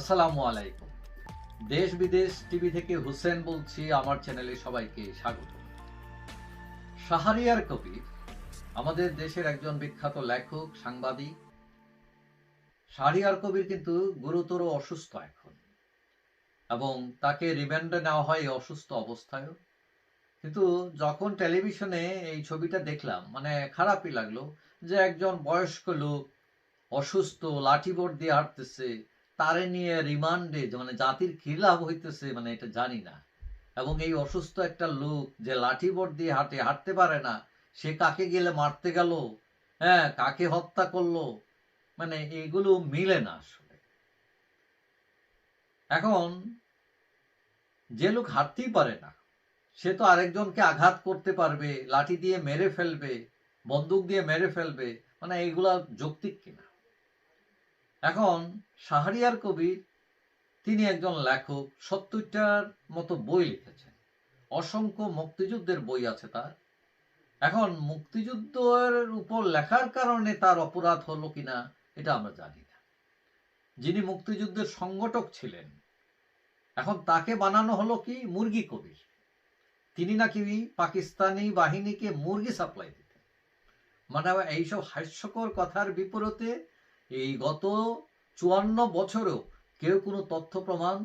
আসসালামু আলাইকুম। দেশ বিদেশ টিভি থেকে হুসেন বলছি, আমার চ্যানেলে সবাইকে স্বাগত। শাহরিয়ার কবির আমাদের দেশের একজন বিখ্যাত লেখক, সাংবাদিক। শাহরিয়ার কবির কিন্তু গুরুতর অসুস্থ এখন। এবং তাকে রিমান্ডে নেওয়া হয় অসুস্থ অবস্থায়ও। কিন্তু যখন টেলিভিশনে এই ছবিটা দেখলাম মানে খারাপই লাগল যে একজন বয়স্ক লোক অসুস্থ লাঠিবোর্ড দিয়ে হাঁটতেছে তারে নিয়ে রিমান্ডে মানে জাতির কি লাভ হইতেছে মানে এটা জানি না। এবং এই অসুস্থ একটা লোক যে লাঠি বোর্ড দিয়ে হাঁটে, হাঁটতে পারে না, সে কাকে গেলে মারতে গেল? হ্যাঁ কাকে হত্যা করল? মানে এগুলো মিলে না আসলে। এখন যে লোক হাঁটতেই পারে না, সে তো আরেকজনকে আঘাত করতে পারবে, লাঠি দিয়ে মেরে ফেলবে, বন্দুক দিয়ে মেরে ফেলবে মানে এগুলা যৌক্তিক কিনা? এখন শাহরিয়ার কবির, তিনি একজন লেখক, সত্তরটার মতো বই লিখেছেন। অসংখ্য মুক্তিযুদ্ধের বই আছে তার। এখন মুক্তিযুদ্ধের উপর লেখার কারণে তার অপরাধ হলো কিনা, এটা আমরা জানি না। যিনি মুক্তিযুদ্ধের সংগঠক ছিলেন, এখন তাকে বানানো হলো কি মুরগি কবির। তিনি নাকি পাকিস্তানি বাহিনীকে মুরগি সাপ্লাই দিতেন। মানে এইসব হাস্যকর কথার বিপরীতে এই গত চুয়ান্ন বছরেও কেউ কোনো তথ্য প্রমাণ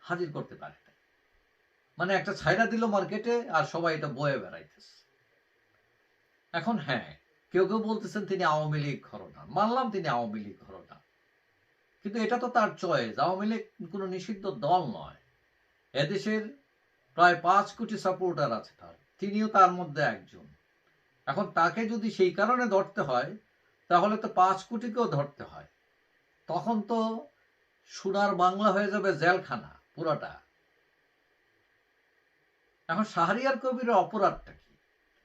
হাজির করতে পারে মানে একটা ছাইরা দিল মার্কেটে আর সবাই এটা বয়ে বেড়াইতেছে। এখন হ্যাঁ কেউ কেউ বলতেছেন তিনি আওয়ামী লীগ ঘরনা মানলাম তিনি আওয়ামী লীগ ঘরনা কিন্তু এটা তো তার চয়েস। আওয়ামী লীগ কোনো নিষিদ্ধ দল নয়। এদেশের প্রায় পাঁচ কোটি সাপোর্টার আছে তার। তিনিও তার মধ্যে একজন। এখন তাকে যদি সেই কারণে ধরতে হয় তাহলে তো পাঁচ কোটিকেও ধরতে হয়। তখন তো সোনার বাংলা হয়ে যাবে জেলখানা, পুরাটা। এখন শাহরিয়ার কবির অপরাধটা কি?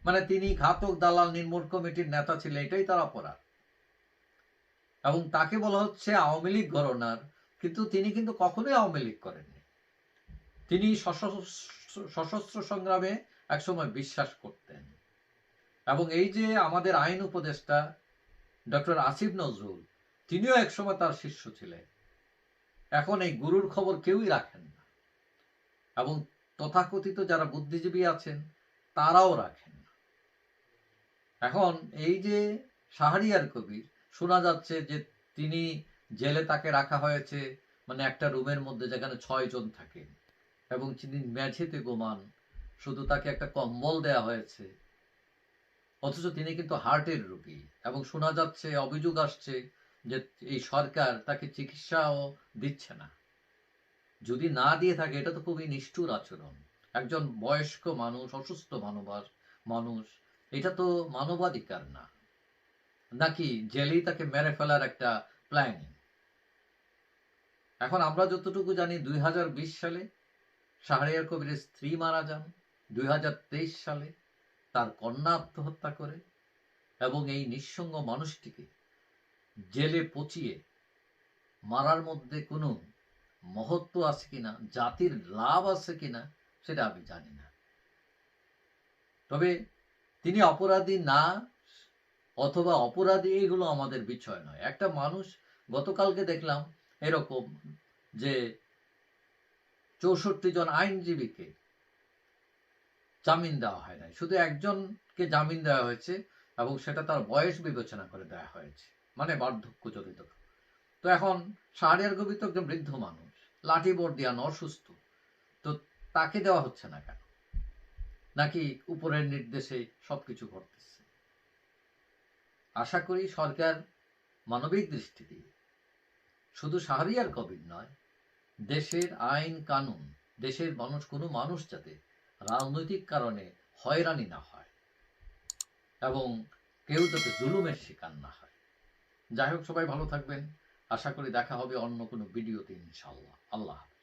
মানে তিনি ঘাতক, দালাল, নির্মূল কমিটির নেতা ছিলেন, এটাই তার অপরাধ। এবং তাকে বলা হচ্ছে আওয়ামী লীগ গণনার কিন্তু তিনি কিন্তু কখনোই আওয়ামী লীগ করেননি। তিনি সশস্ত্র সশস্ত্র সংগ্রামে একসময় বিশ্বাস করতেন। এবং এই যে আমাদের আইন উপদেষ্টা ডক্টর আসিফ নজরুল, তিনিও একসময় তার শিষ্য ছিলেন। এখন এই গুরুর খবর কেউই রাখেন না। এবং তথাকথিত যারা বুদ্ধিজীবী আছেন, তারাও রাখেন না। এখন এই যে শাহরিয়ার কবির, শোনা যাচ্ছে যে তিনি জেলে তাকে রাখা হয়েছে মানে একটা রুমের মধ্যে যেখানে ছয় জন থাকেন। এবং তিনি মেঝেতে গোমান, শুধু তাকে একটা কম্বল দেয়া হয়েছে। অথচ তিনি কিন্তু হার্টের রোগী এবং শোনা যাচ্ছে, অভিযোগ আসছে যে এই সরকার তাকে চিকিৎসাও দিচ্ছে না। যদি না দিয়ে থাকে, এটা তো খুবই নিষ্ঠুর আচরণ। একজন বয়স্ক মানুষ, অসুস্থ মানবার মানুষ, এটা তো মানবাধিকার না। নাকি জেলেই তাকে মেরে ফেলার একটা প্ল্যানিং এখন আমরা যতটুকু জানি, দুই হাজার বিশ সালে শাহরিয়ার কবিরের স্ত্রী মারা যান। দুই হাজার তেইশ সালে তার কন্যা আত্মহত্যা করে এবং এই নিঃসঙ্গ মানুষটিকে জেলে পচিয়ে মারার মধ্যে কোনো মহত্ব আছে কিনা, জাতির লাভ আছে কিনা, সেটা আমি জানি না। তবে তিনি অপরাধী না, অথবা অপরাধী এগুলো আমাদের বিষয় নয়। একটা মানুষ, গতকালকে দেখলাম এরকম যে চৌষট্টি জন আইনজীবীকে জামিন দেওয়া হয় নাই। শুধু একজনকে জামিন দেওয়া হয়েছে এবং সেটা তার বয়স বিবেচনা করে দেওয়া হয়েছে মানে বার্ধক্য জড়িত তো এখন শাহরিয়ার কবি তো একজন বৃদ্ধ মানুষ, লাঠি বোর্ড দিয়ান অসুস্থ, তো তাকে দেওয়া হচ্ছে না কেন? নাকি উপরের নির্দেশে সবকিছু ঘটতেছে? আশা করি সরকার মানবিক দৃষ্টি দিয়ে শুধু শাহরিয়ার কবির নয়, দেশের আইন কানুন, দেশের মানুষ, কোনো মানুষ যাতে রাজনৈতিক কারণে হয়রানি না হয় এবং কেউ যাতে জুলুমের শিকার না হয়। যাই হোক, সবাই ভালো থাকবেন। আশা করি দেখা হবে অন্য কোনো ভিডিওতে ইনশাল্লাহ আল্লাহ